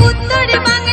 Uttar Bangla